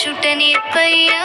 చూచుట నేర్పయ్యా